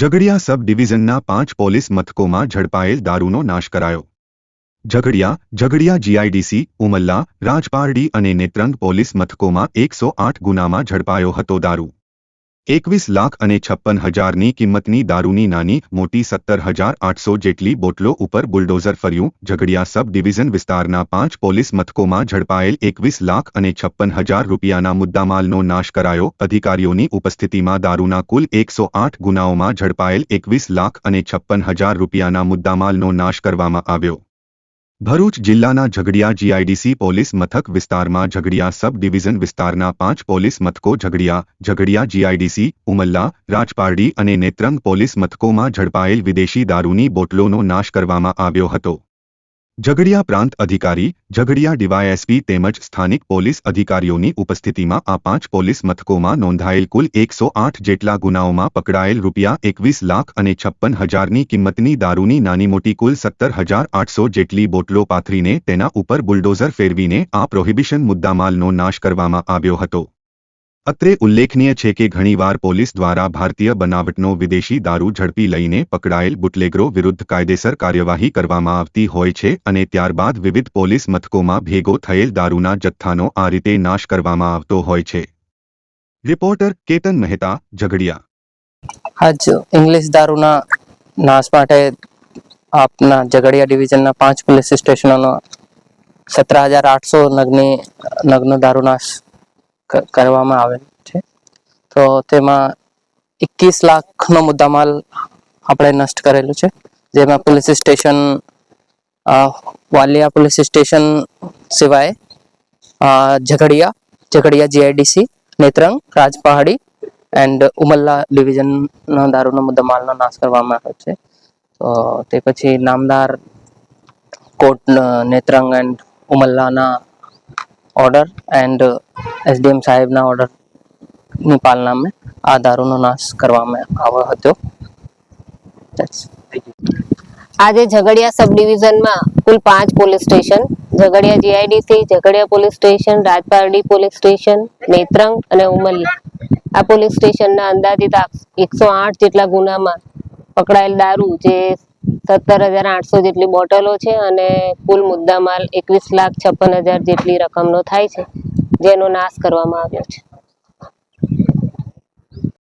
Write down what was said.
ઝઘડિયા સબ ડિવિઝનના પાંચ પોલીસ મથકોમાં ઝડપાયેલ દારૂનો નાશ કરાયો. ઝઘડિયા ઝઘડિયા જીઆઈડીસી, ઉમલ્લા, રાજપારડી અને નેત્રંગ પોલીસ મથકોમાં એકસો આઠ ગુનામાં ઝડપાયો હતો દારૂ. એકવીસ લાખ અને છપ્પન હજારની કિંમતની દારૂની નાની, મોટી સત્તર હજાર આઠસો જેટલી બોટલો ઉપર બુલડોઝર ફર્યું. ઝઘડિયા સબ ડિવિઝન વિસ્તારના પાંચ પોલીસ મથકોમાં ઝડપાયેલ એકવીસ લાખ અને છપ્પન હજાર રૂપિયાના મુદ્દામાલનો નાશ કરાયો. અધિકારીઓની ઉપસ્થિતિમાં દારૂના કુલ એકસો આઠ ગુનાઓમાં ઝડપાયેલ એકવીસ લાખ અને છપ્પન હજાર રૂપિયાના મુદ્દામાલનો નાશ કરવામાં આવ્યો. ભરૂચ જિલ્લાના ઝઘડિયા જીઆઈડીસી પોલીસ મથક વિસ્તારમાં ઝઘડિયા સબ ડિવિઝન વિસ્તારના પાંચ પોલીસ મથકો ઝઘડિયા ઝઘડિયા જીઆઈડીસી, ઉમલ્લા, રાજપારડી અને નેત્રંગ પોલીસ મથકોમાં ઝડપાયેલ વિદેશી દારૂની બોટલોનો નાશ કરવામાં આવ્યો હતો. ઝઘડિયા પ્રાંત અધિકારી, ઝઘડિયા ડીવાયએસપી તેમજ સ્થાનિક પોલીસ અધિકારીઓની ઉપસ્થિતિમાં આ પાંચ પોલીસ મથકોમાં નોંધાયેલ કુલ એકસો આઠ જેટલા ગુનાઓમાં પકડાયેલ રૂપિયા એકવીસ લાખ અને છપ્પન હજારની કિંમતની દારૂની નાની મોટી કુલ સત્તર હજાર આઠસો જેટલી બોટલો પાથરીને તેના ઉપર બુલડોઝર ફેરવીને આ પ્રોહિબિશન મુદ્દામાલનો નાશ કરવામાં આવ્યો હતો. અત્રે ઉલ્લેખનીય છે કે ઘણીવાર પોલીસ દ્વારા ભારતીય બનાવટનો વિદેશી દારૂ ઝડપી લઈને પકડાયેલ બુટલેગરો વિરુદ્ધ કાયદેસર કાર્યવાહી કરવામાં આવતી હોય છે અને ત્યારબાદ વિવિધ પોલીસ મથકોમાં ભેગો થયેલ દારૂના જથ્થાનો આ રીતે નાશ કરવામાં આવતો હોય છે. રિપોર્ટર કેતન મહેતા, ઝઘડિયા. આજ ઇંગ્લિશ દારૂના નાશ માટે આપના ઝઘડિયા ડિવિઝનના પાંચ પોલીસ સ્ટેશનોનો સત્તર હજાર આઠસો નગની નગનો દારૂ નાશ કરવામાં આવે છે. તો તેમાં એકવીસ લાખનો મુદ્દામાલ આપણે નષ્ટ કરેલું છે. જેમાં police station Valia police station સિવાય ઝઘડિયા ઝઘડિયા જીઆઈડીસી, નેત્રંગ, રાજપહાડી એન્ડ ઉમલ્લા ડિવિઝનના દારૂનો મુદ્દામાલનો નાશ કરવામાં આવ્યો છે. તો તે પછી નામદાર કોર્ટ નેત્રંગ એન્ડ ઉમલ્લાના ઓર્ડર એન્ડ એસડીએમ સાહેબના ઓર્ડરની પાલનામાં આ દારૂનો નાશ કરવામાં આવ્યો હતો. આજે ઝઘડિયા સબ ડિવિઝનમાં કુલ પાંચ police station, Jhagadia GIDC Jhagadia police station, Rajpardi police station, Netrang અને ઉમરલી આ પોલીસ સ્ટેશનના અંદાજિત એકસો આઠ જેટલા ગુનામાં પકડાયેલ દારૂ જે સત્તર હજાર આઠસો જેટલી બોટલો છે અને કુલ મુદ્દામાલ એકવીસ લાખ છપ્પન હજાર જેટલી રકમનો થાય છે, જેનો નાશ કરવામાં આવ્યો છે.